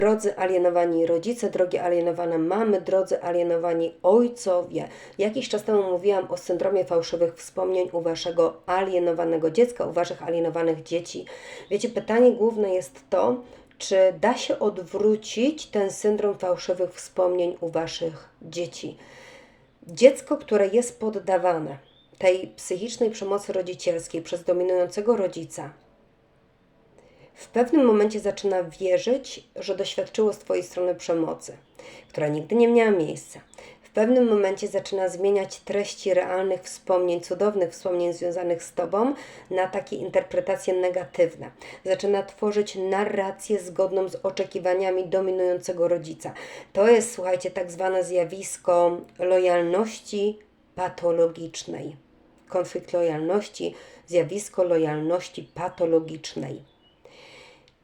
Drodzy alienowani rodzice, drogie alienowane mamy, drodzy alienowani ojcowie. Jakiś czas temu mówiłam o syndromie fałszywych wspomnień u waszego alienowanego dziecka, u waszych alienowanych dzieci. Wiecie, pytanie główne jest to, czy da się odwrócić ten syndrom fałszywych wspomnień u waszych dzieci. Dziecko, które jest poddawane tej psychicznej przemocy rodzicielskiej przez dominującego rodzica, w pewnym momencie zaczyna wierzyć, że doświadczyło z Twojej strony przemocy, która nigdy nie miała miejsca. W pewnym momencie zaczyna zmieniać treści realnych wspomnień, cudownych wspomnień związanych z Tobą na takie interpretacje negatywne. Zaczyna tworzyć narrację zgodną z oczekiwaniami dominującego rodzica. To jest, słuchajcie, tak zwane zjawisko lojalności patologicznej. Konflikt lojalności, zjawisko lojalności patologicznej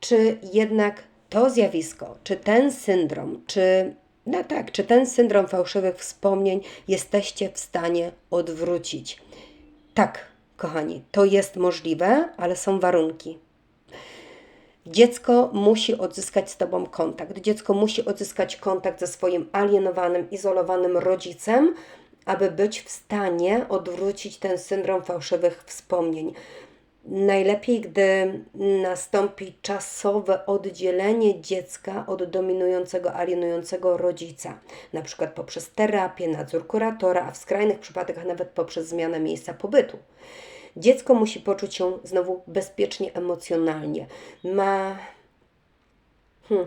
czy jednak to zjawisko, czy ten syndrom, czy no tak, czy ten syndrom fałszywych wspomnień jesteście w stanie odwrócić? Tak, kochani, to jest możliwe, ale są warunki. Dziecko musi odzyskać z Tobą kontakt. Dziecko musi odzyskać kontakt ze swoim alienowanym, izolowanym rodzicem, aby być w stanie odwrócić ten syndrom fałszywych wspomnień. Najlepiej, gdy nastąpi czasowe oddzielenie dziecka od dominującego, alienującego rodzica, na przykład poprzez terapię, nadzór kuratora, a w skrajnych przypadkach nawet poprzez zmianę miejsca pobytu. Dziecko musi poczuć się znowu bezpiecznie emocjonalnie. Ma, hmm,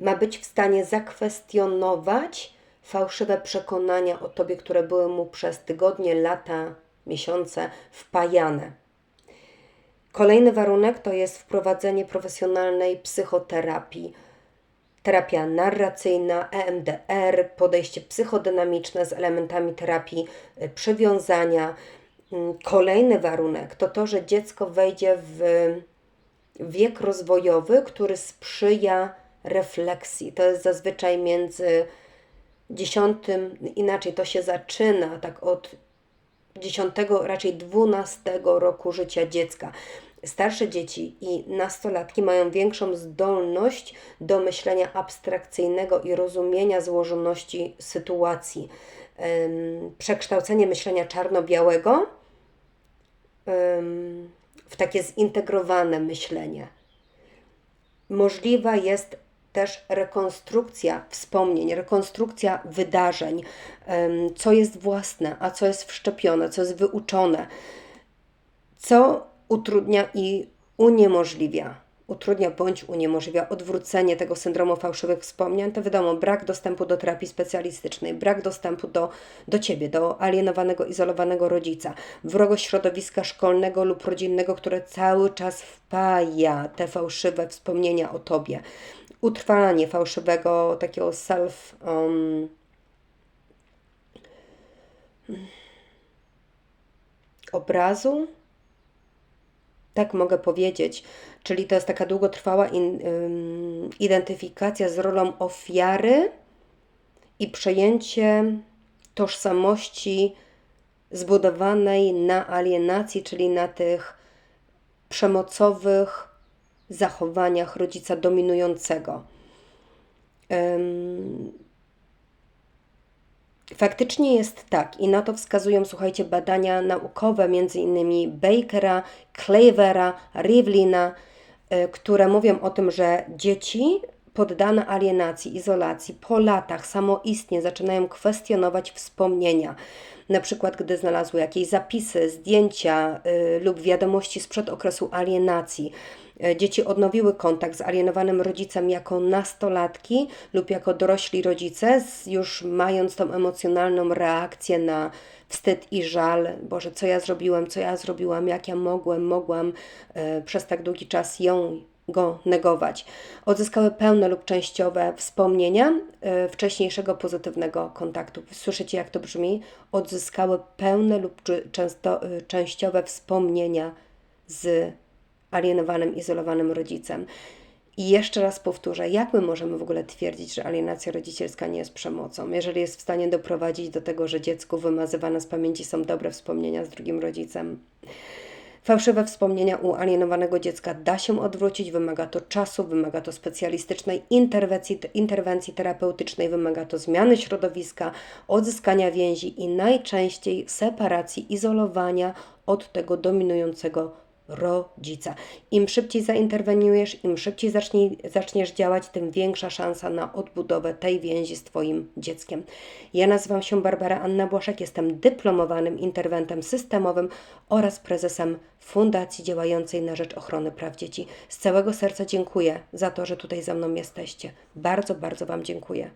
ma być w stanie zakwestionować fałszywe przekonania o tobie, które były mu przez tygodnie, lata, miesiące wpajane. Kolejny warunek to jest wprowadzenie profesjonalnej psychoterapii. Terapia narracyjna, EMDR, podejście psychodynamiczne z elementami terapii y, przywiązania. Mm, kolejny warunek to to, że dziecko wejdzie w wiek rozwojowy, który sprzyja refleksji. To jest zazwyczaj między dziesiątym, inaczej to się zaczyna tak od 10, raczej 12 roku życia dziecka. Starsze dzieci i nastolatki mają większą zdolność do myślenia abstrakcyjnego i rozumienia złożoności sytuacji. Przekształcenie myślenia czarno-białego w takie zintegrowane myślenie. Możliwa jest też rekonstrukcja wspomnień, rekonstrukcja wydarzeń, co jest własne, a co jest wszczepione, co jest wyuczone, co utrudnia i uniemożliwia utrudnia bądź uniemożliwia odwrócenie tego syndromu fałszywych wspomnień, to wiadomo, brak dostępu do terapii specjalistycznej, brak dostępu do, do ciebie, do alienowanego, izolowanego rodzica, wrogość środowiska szkolnego lub rodzinnego, które cały czas wpaja te fałszywe wspomnienia o tobie utrwalanie fałszywego takiego self um, obrazu, tak mogę powiedzieć. Czyli to jest taka długotrwała in, um, identyfikacja z rolą ofiary i przejęcie tożsamości zbudowanej na alienacji, czyli na tych przemocowych zachowaniach rodzica dominującego. Faktycznie jest tak i na to wskazują, słuchajcie, badania naukowe, innymi Bakera, Clavera, Rivlina, e, które mówią o tym, że dzieci poddane alienacji, izolacji po latach samoistnie zaczynają kwestionować wspomnienia. Na przykład, gdy znalazły jakieś zapisy, zdjęcia y, lub wiadomości sprzed okresu alienacji, dzieci odnowiły kontakt z alienowanym rodzicem jako nastolatki lub jako dorośli rodzice, już mając tą emocjonalną reakcję na wstyd i żal, Boże, co ja zrobiłem, co ja zrobiłam, jak ja mogłem, mogłam e, przez tak długi czas ją go negować. Odzyskały pełne lub częściowe wspomnienia e, wcześniejszego pozytywnego kontaktu. Słyszycie, jak to brzmi? Odzyskały pełne lub często, e, częściowe wspomnienia z alienowanym, izolowanym rodzicem. I jeszcze raz powtórzę, jak my możemy w ogóle twierdzić, że alienacja rodzicielska nie jest przemocą, jeżeli jest w stanie doprowadzić do tego, że dziecku wymazywane z pamięci są dobre wspomnienia z drugim rodzicem. Fałszywe wspomnienia u alienowanego dziecka da się odwrócić, wymaga to czasu, wymaga to specjalistycznej interwencji, interwencji terapeutycznej, wymaga to zmiany środowiska, odzyskania więzi i najczęściej separacji, izolowania od tego dominującego rodzica. Im szybciej zainterweniujesz, im szybciej zacznie, zaczniesz działać, tym większa szansa na odbudowę tej więzi z Twoim dzieckiem. Ja nazywam się Barbara Anna Błaszek, jestem dyplomowanym interwentem systemowym oraz prezesem Fundacji działającej na rzecz ochrony praw dzieci. Z całego serca dziękuję za to, że tutaj ze mną jesteście. Bardzo, bardzo Wam dziękuję.